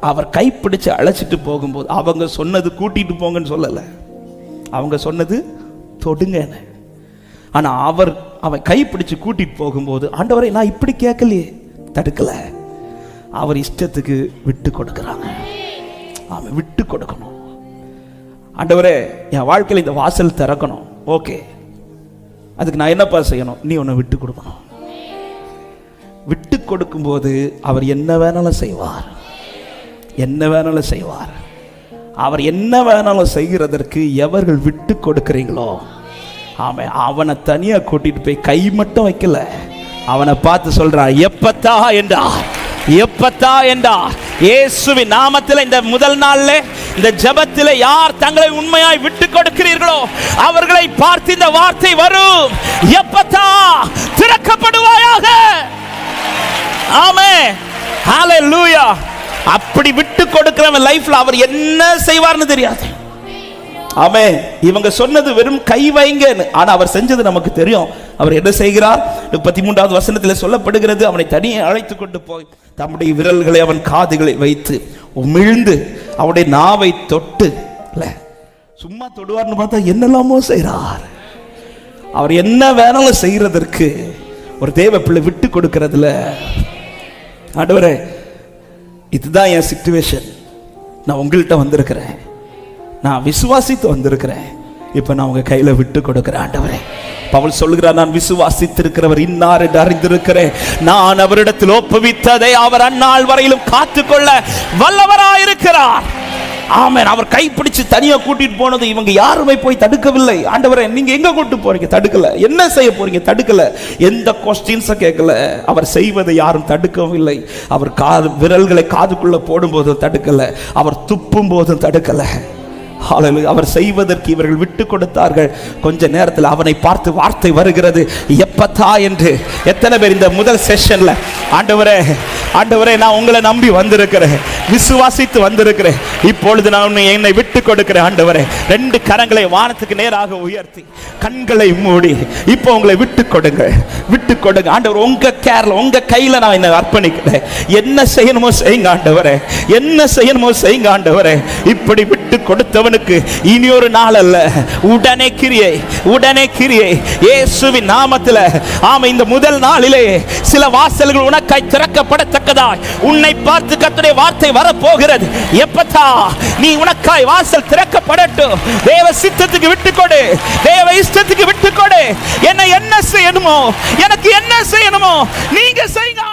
அவர் கைப்பிடிச்சு அழைச்சிட்டு போகும்போது அவங்க சொன்னது கூட்டிட்டு போங்கன்னு சொல்லலை. அவங்க சொன்னது தொடுங்கன்னு. ஆனா அவர் அவன் கைப்பிடிச்சு கூட்டிட்டு போகும்போது ஆண்டவரை நான் இப்படி கேட்கலையே தடுக்கல. அவர் இஷ்டத்துக்கு விட்டு கொடுக்குறாங்க. அவன் விட்டு கொடுக்கணும். ஆண்டவரே என் வாழ்க்கையில் இந்த வாசல் திறக்கணும். ஓகே. அதுக்கு நான் என்னப்பா செய்யணும்? நீ உன்னை விட்டு கொடுக்கணும். விட்டு கொடுக்கும்போது அவர் என்ன வேணாலும் செய்வார். என்ன வேணாலும் செய்வார். அவர் என்ன வேணாலும் செய்கிறதற்கு எவர்கள் விட்டு கொடுக்குறீங்களோ? அவன் அவனை தனியாக கூட்டிட்டு போய் கை மட்டும் வைக்கல. அவனை பார்த்து சொல்றான் எப்பத்தா என்றா? எப்பத்தா என்றா? இயேசுவின் நாமத்தில் இந்த முதல் நாள்ல இந்த ஜெபத்தில் யார் தங்களை உண்மையாய் விட்டு கொடுக்கிறீர்களோ அவர்களை பார்த்து இந்த வார்த்தை வரும். எப்பத்தா? திறக்கப்படுவாயாக. ஆமே ஹalleluya. அப்படி விட்டு கொடுக்கிறவன் லைஃப்ல அவர் என்ன செய்வார்னு தெரியாது. ஆமே இவங்க சொன்னது வெறும் கை வைங்கன்னு. ஆனா அவர் செஞ்சது நமக்கு தெரியும். அவர் என்ன செய்கிறார்? முப்பத்தி மூன்றாவது வசனத்தில் சொல்லப்படுகிறது அவனை தனியே அழைத்து கொண்டு போய் தம்முடைய விரல்களை அவன் காதுகளை வைத்து உமிழ்ந்து அவனுடைய நாவை தொட்டு சும்மா தொடுவார்னு பார்த்தா என்னெல்லாமோ செய்கிறார் அவர் என்ன வேணாலும் செய்யறதற்கு ஒரு தேவ பிள்ளை விட்டு கொடுக்கறதுல. ஆண்டவரே இதுதான் என் சுச்சுவேஷன் நான் உங்கள்கிட்ட வந்திருக்கிறேன். நான் விசுவாசித்து வந்திருக்கிறேன். இப்போ நான் உங்கள் கையில் விட்டு கொடுக்குறேன் ஆண்டவரே. பவுல் சொல்கிறார் நான் விசுவாசித்திருக்கிறவர் இன்னார் என்று அறிந்திருக்கிறேன். நான் அவரிடத்தில் ஒப்புவித்ததை அவர் அந்நாள் வரையிலும் காத்துக்கொள்ள வல்லவராயிருக்கிறார். ஆமேன். அவர் கைப்பிடிச்சு தனியா கூட்டிட்டு போனது இவங்க யாருமே போய் தடுக்கவில்லை. ஆண்டவரை நீங்க எங்க கூட்டு போறீங்க? தடுக்கல. என்ன செய்ய போறீங்க? தடுக்கல. எந்த கொஸ்டின்ஸ கேட்கல. அவர் செய்வதை யாரும் தடுக்கவில்லை. அவர் காது விரல்களை காதுக்குள்ள போடும்போதும் தடுக்கல. அவர் துப்பும் போதும் தடுக்கல. அவர் செய்வதற்கு இவர்கள் விட்டு கொடுத்தார்கள். கொஞ்ச நேரத்தில் அவனை பார்த்து வார்த்தை வருகிறது. எப்பத்தா என்று. எத்தனை பேர் இந்த முதல் செஷன்ல ஆண்டவரே ஆண்டவரே நான் உங்களை நம்பி வந்திருக்கிறேன். விசுவாசித்து வந்திருக்கிறேன். இப்பொழுது நான் என்னை விட்டு கொடுக்கிறேன் ஆண்டவரே. ரெண்டு கரங்களை வானத்துக்கு நேராக உயர்த்தி கண்களை மூடி இப்போ உங்களை விட்டு கொடுங்க. விட்டு கொடுங்க. ஆண்டவர் உங்க கேர்ல உங்க கையில நான் என்னை அர்ப்பணிக்கிறேன். என்ன செய்யணுமோ செய்யுங்க ஆண்டவரே. என்ன செய்யணுமோ செய்யுங்க ஆண்டவரே. இப்படி விட்டு கொடுத்தவர் கொடுத்தவனுக்கு இனி ஒரு நாள் அல்ல உடனே கிரியை உடனே கிரியை. இயேசுவின் நாமத்தில் ஆமாம் இந்த முதல் நாளிலே சில வாசல்கள் உனக்காய் திறக்கப்படத்தக்கதாய். உன்னை பார்த்து கத்துடைய வார்த்தை வரப்போகிறது. எப்பத்தா நீ உனக்காய் வாசல் திறக்கப்படட்டும். தேவ சித்தத்துக்கு விட்டுக்கொடு. தேவ இஷ்டத்துக்கு விட்டுக்கொடு. என்ன என்ன செய்யணுமோ எனக்கு என்ன செய்யணுமோ நீங்க செய்யுங்க